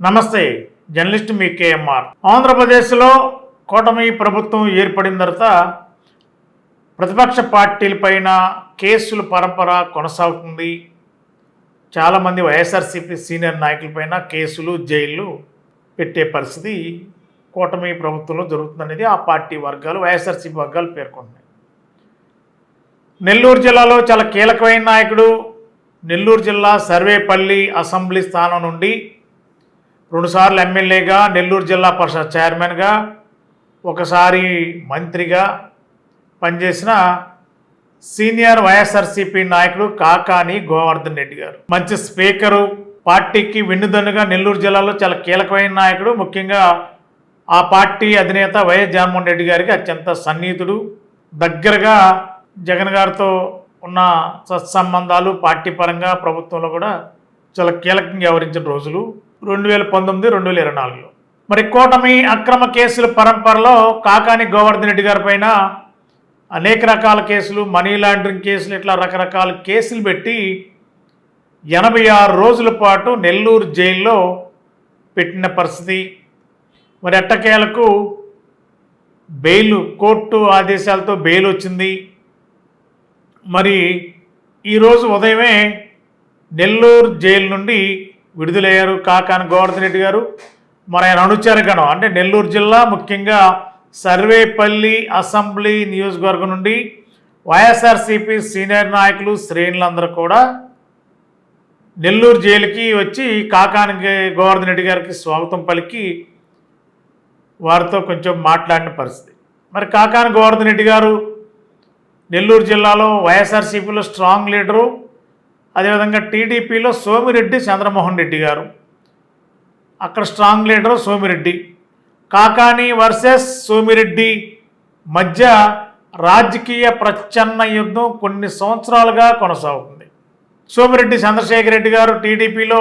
నమస్తే జర్నలిస్ట్ మీ కేఎంఆర్. ఆంధ్రప్రదేశ్లో కూటమి ప్రభుత్వం ఏర్పడిన తర్వాత ప్రతిపక్ష పార్టీలపైన కేసుల పరంపర కొనసాగుతుంది. చాలామంది వైఎస్ఆర్సీపీ సీనియర్ నాయకులపైన కేసులు జైళ్ళు పెట్టే పరిస్థితి కూటమి ప్రభుత్వంలో జరుగుతుందనేది ఆ పార్టీ వర్గాలు వైఎస్ఆర్సీపీ వర్గాలు పేర్కొన్నాయి నెల్లూరు జిల్లాలో చాలా కీలకమైన నాయకుడు. నెల్లూరు జిల్లా సర్వేపల్లి అసెంబ్లీ స్థానం నుండి రెండుసార్లు ఎమ్మెల్యేగా నెల్లూరు జిల్లా పరిషత్ చైర్మన్గా ఒకసారి మంత్రిగా పనిచేసిన సీనియర్ వైఎస్ఆర్సీపీ నాయకుడు కాకాని గోవర్ధన్ రెడ్డి గారు. మంచి స్పీకరు పార్టీకి వెన్నుదన్నుగా నెల్లూరు జిల్లాలో చాలా కీలకమైన నాయకుడు. ముఖ్యంగా ఆ పార్టీ అధినేత వైఎస్ జగన్మోహన్ రెడ్డి గారికి అత్యంత సన్నిహితుడు. దగ్గరగా జగన్ గారితో ఉన్న సత్సంబంధాలు పార్టీ పరంగా ప్రభుత్వంలో కూడా చాలా కీలకంగా వ్యవహరించిన రోజులు. రెండు వేల పంతొమ్మిది రెండు వేల ఇరవై నాలుగులో. మరి కూటమి అక్రమ కేసుల పరంపరలో కాకాని గోవర్ధన్ రెడ్డి గారి పైన అనేక రకాల కేసులు మనీ లాండరింగ్ కేసులు ఇట్లా రకరకాల కేసులు పెట్టి ఎనభై ఆరు రోజుల పాటు నెల్లూరు జైల్లో పెట్టిన పరిస్థితి. మరి ఎట్టకేలకు బెయిల్ కోర్టు ఆదేశాలతో బెయిల్ వచ్చింది. మరి ఈరోజు ఉదయమే నెల్లూరు జైలు నుండి విడుదలయ్యారు కాకాని గోవర్ధన్ రెడ్డి గారు. మరి ఆయన అనుచరగణం అంటే నెల్లూరు జిల్లా ముఖ్యంగా సర్వేపల్లి అసెంబ్లీ నియోజకవర్గం నుండి వైఎస్ఆర్సీపీ సీనియర్ నాయకులు శ్రేణులందరూ కూడా నెల్లూరు జైలుకి వచ్చి కాకానికి గోవర్ధన్ రెడ్డి గారికి స్వాగతం పలికి వారితో కొంచెం మాట్లాడిన పరిస్థితి. మరి కాకాని గోవర్ధన్ రెడ్డి గారు నెల్లూరు జిల్లాలో వైఎస్ఆర్సీపీలో స్ట్రాంగ్ లీడరు అదేవిధంగా టీడీపీలో సోమిరెడ్డి చంద్రమోహన్ రెడ్డి గారు. అక్కడ strong leader Somireddy. Kakani versus Somireddy మధ్య రాజకీయ ప్రచ్ఛన్న యుద్ధం కొన్ని సంవత్సరాలుగా కొనసాగుతుంది. సోమిరెడ్డి చంద్రశేఖర్ రెడ్డి గారు టీడీపీలో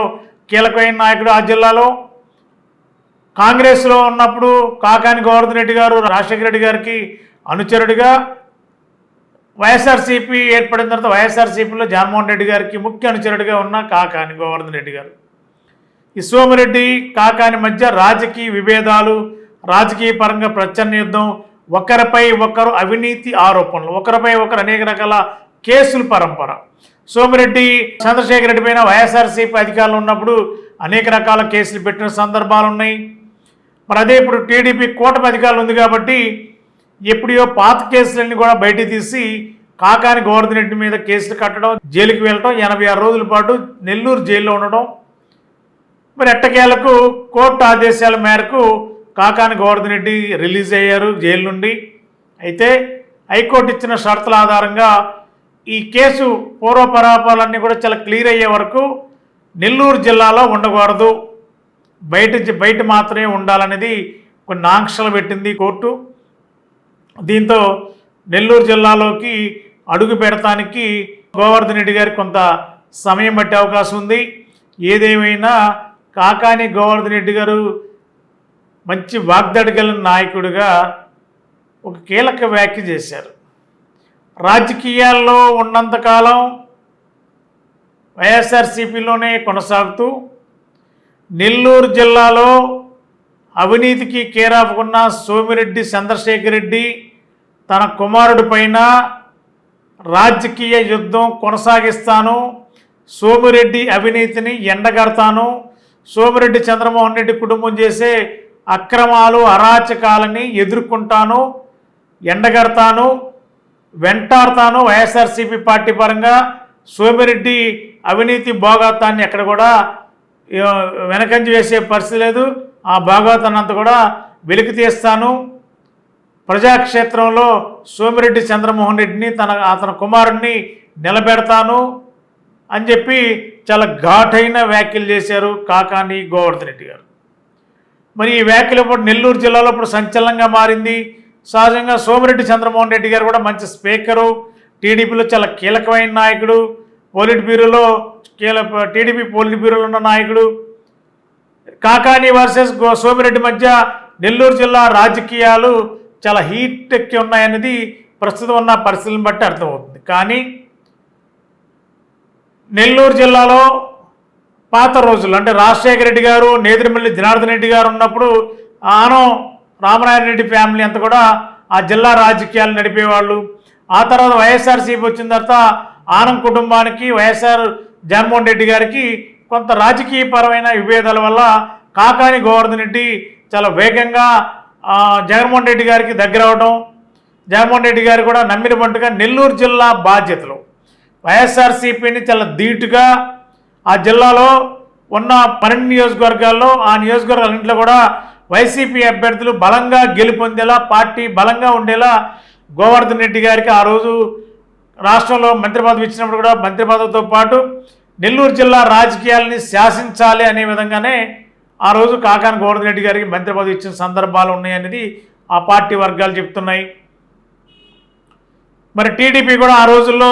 కీలకమైన నాయకుడు ఆ జిల్లాలో. కాంగ్రెస్లో ఉన్నప్పుడు కాకాని గోవర్ధన్ రెడ్డి గారు రాజశేఖర రెడ్డి గారికి అనుచరుడిగా వైఎస్ఆర్సీపీ ఏర్పడిన తర్వాత వైఎస్ఆర్సీపీలో జగన్మోహన్ రెడ్డి గారికి ముఖ్య అనుచరుడిగా ఉన్న కాకాని గోవర్ధన్ రెడ్డి గారు. ఈ సోమిరెడ్డి కాకాని మధ్య రాజకీయ విభేదాలు రాజకీయ పరంగా ప్రచన్న యుద్ధం ఒకరిపై ఒకరు అవినీతి ఆరోపణలు ఒకరిపై ఒకరు అనేక రకాల కేసుల పరంపర. సోమిరెడ్డి చంద్రశేఖర్ రెడ్డి పైన వైఎస్ఆర్సీపీ అధికారులు ఉన్నప్పుడు అనేక రకాల కేసులు పెట్టిన సందర్భాలు ఉన్నాయి మరి అదే ఇప్పుడు టీడీపీ కూటమి అధికారులు ఉంది కాబట్టి ఎప్పుడో పాత కేసులన్నీ కూడా బయట తీసి కాకాని గోవర్ధన్ రెడ్డి మీద కేసులు కట్టడం జైలుకి వెళ్ళడం ఎనభై ఆరు రోజుల పాటు నెల్లూరు జైల్లో ఉండడం మరి ఎట్టకేలకు కోర్టు ఆదేశాల మేరకు కాకాని గోవర్ధన్ రెడ్డి రిలీజ్ అయ్యారు జైలు నుండి. అయితే హైకోర్టు ఇచ్చిన షరతుల ఆధారంగా ఈ కేసు పూర్వపరాపాలన్నీ కూడా చాలా క్లియర్ అయ్యే వరకు నెల్లూరు జిల్లాలో ఉండకూడదు. బయట బయట మాత్రమే ఉండాలనేది కొన్ని ఆంక్షలు పెట్టింది కోర్టు. దీంతో నెల్లూరు జిల్లాలోకి అడుగు పెడతానికి గోవర్ధన్ రెడ్డి గారికి కొంత సమయం పట్టే అవకాశం ఉంది. ఏదేమైనా కాకాని గోవర్ధన్ రెడ్డి గారు మంచి వాగ్దాడి నాయకుడిగా ఒక కీలక వ్యాఖ్య చేశారు. రాజకీయాల్లో ఉన్నంతకాలం వైఎస్ఆర్సీపీలోనే కొనసాగుతూ నెల్లూరు జిల్లాలో అవినీతికి కేరాపుకున్న సోమిరెడ్డి చంద్రశేఖర్ రెడ్డి తన కుమారుడి పైన రాజకీయ యుద్ధం కొనసాగిస్తాను. సోమిరెడ్డి అవినీతిని ఎండగడతాను. సోమిరెడ్డి చంద్రమోహన్ రెడ్డి కుటుంబం చేసే అక్రమాలు అరాచకాలని ఎదుర్కొంటాను. ఎండగడతాను వెంటాడతాను వైఎస్ఆర్సీపీ పార్టీ పరంగా. సోమిరెడ్డి అవినీతి భోగాతాన్ని ఎక్కడ కూడా ఆ, వెనకంజ వేసే పరిస్థితి లేదు. ఆ భాగవతాన్ని అంతా కూడా వెలికి తీస్తాను ప్రజాక్షేత్రంలో సోమిరెడ్డి చంద్రమోహన్ రెడ్డిని తన అతని కుమారుడిని నిలబెడతాను అని చెప్పి చాలా ఘాటైన వ్యాఖ్యలు చేశారు కాకాని గోవర్ధన్ రెడ్డి గారు. మరి ఈ వ్యాఖ్యలు ఇప్పుడు నెల్లూరు జిల్లాలో ఇప్పుడు సంచలనంగా మారింది. సహజంగా సోమిరెడ్డి చంద్రమోహన్ రెడ్డి గారు కూడా మంచి స్పీకరు టీడీపీలో చాలా కీలకమైన నాయకుడు పోలిట్ బ్యూరోలో కీలక టీడీపీ పోలిట్ బ్యూరోలో ఉన్న నాయకుడు. కాకాని వర్సెస్ గో సోమిరెడ్డి మధ్య నెల్లూరు జిల్లా రాజకీయాలు చాలా హీట్ ఎక్కి ఉన్నాయనేది ప్రస్తుతం ఉన్న పరిస్థితులను బట్టి అర్థమవుతుంది. కానీ నెల్లూరు జిల్లాలో పాత రోజులు అంటే రాజశేఖర రెడ్డి గారు నేదురుమల్లి జనార్దన్ రెడ్డి గారు ఉన్నప్పుడు ఆనం రామనారాయణ రెడ్డి ఫ్యామిలీ అంతా కూడా ఆ జిల్లా రాజకీయాలు నడిపేవాళ్ళు. ఆ తర్వాత వైఎస్ఆర్సీపీ వచ్చిన తర్వాత ఆనం కుటుంబానికి వైఎస్ఆర్ జగన్మోహన్ రెడ్డి గారికి కొంత రాజకీయపరమైన విభేదాల వల్ల కాకాని గోవర్ధన్ రెడ్డి చాలా వేగంగా జగన్మోహన్ రెడ్డి గారికి దగ్గర అవడం జగన్మోహన్ రెడ్డి గారు కూడా నమ్మిన పండుగ నెల్లూరు జిల్లా బాధ్యతలు. వైఎస్ఆర్సీపీని చాలా ధీటుగా ఆ జిల్లాలో ఉన్న పన్నెండు నియోజకవర్గాల్లో ఆ నియోజకవర్గాలన్నింటిలో కూడా వైసీపీ అభ్యర్థులు బలంగా గెలుపొందేలా పార్టీ బలంగా ఉండేలా గోవర్ధన్ రెడ్డి గారికి ఆ రోజు రాష్ట్రంలో మంత్రి పదవి ఇచ్చినప్పుడు కూడా మంత్రి పదవితో పాటు నెల్లూరు జిల్లా రాజకీయాలని శాసించాలి అనే విధంగానే ఆ రోజు కాకాని గోవర్ధన్ రెడ్డి గారికి మంత్రి పదవి ఇచ్చిన సందర్భాలు ఉన్నాయనేది ఆ పార్టీ వర్గాలు చెప్తున్నాయి. మరి టీడీపీ కూడా ఆ రోజుల్లో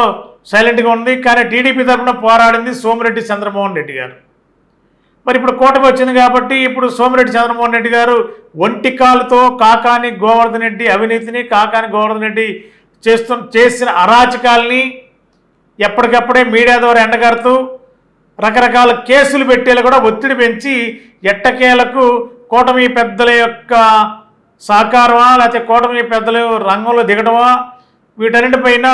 సైలెంట్గా ఉంది కానీ టీడీపీ తరఫున పోరాడింది సోమిరెడ్డి చంద్రమోహన్ రెడ్డి గారు. మరి ఇప్పుడు కూటమి వచ్చింది కాబట్టి ఇప్పుడు సోమిరెడ్డి చంద్రమోహన్ రెడ్డి గారు ఒంటి కాలుతో కాకాని గోవర్ధన్ రెడ్డి అవినీతిని కాకాని గోవర్ధన్ రెడ్డి చేస్తు చేసిన అరాచకాల్ని ఎప్పటికప్పుడే మీడియా ద్వారా ఎండగడుతూ రకరకాల కేసులు పెట్టేలా కూడా ఒత్తిడి పెంచి ఎట్టకేలకు కూటమి పెద్దల యొక్క సహకారమా లేకపోతే కూటమి పెద్దలు రంగంలో దిగడమా వీటన్నిటిపైన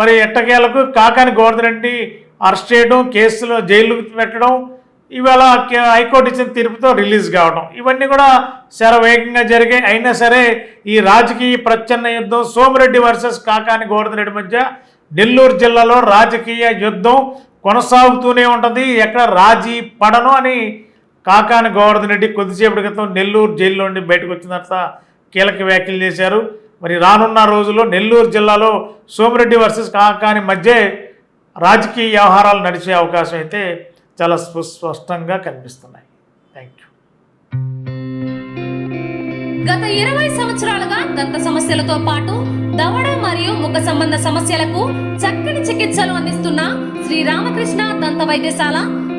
మరి ఎట్టకేలకు కాకాని గోవర్ధన్ రెడ్డి అరెస్ట్ చేయడం కేసులో జైలు పెట్టడం ఇవాళ హైకోర్టు ఇచ్చిన తీర్పుతో రిలీజ్ కావడం ఇవన్నీ కూడా శరవేగంగా జరిగాయి. అయినా సరే ఈ రాజకీయ ప్రచ్ఛన్న యుద్ధం సోమిరెడ్డి వర్సెస్ కాకాని గోవర్ధన్ రెడ్డి మధ్య నెల్లూరు జిల్లాలో రాజకీయ యుద్ధం కొనసాగుతూనే ఉంటుంది. ఎక్కడ రాజీ పడను అని కాకాని గోవర్ధన్ రెడ్డి కొద్దిసేపటి క్రితం నెల్లూరు జైల్లో నుండి బయటకు వచ్చిన కీలక వ్యాఖ్యలు చేశారు. మరి రానున్న రోజుల్లో నెల్లూరు జిల్లాలో సోమిరెడ్డి వర్సెస్ కాకాని మధ్య రాజకీయ వ్యవహారాలు నడిచే అవకాశం అయితే చాలా స్ప- స్పష్టంగా కనిపిస్తున్నాయి. థ్యాంక్ యూ గత ఇరవై సంవత్సరాలుగా దంత సమస్యలతో పాటు దవడ మరియు ముఖ సంబంధ సమస్యలకు చక్కని చికిత్సలు అందిస్తున్న శ్రీ రామకృష్ణ దంత వైద్యశాల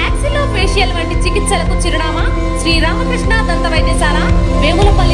యాక్సిలో ఫేషియల్ వంటి చికిత్సలకు చిరునామా? శ్రీ రామకృష్ణ దంత వైద్యశాల వేములపల్లి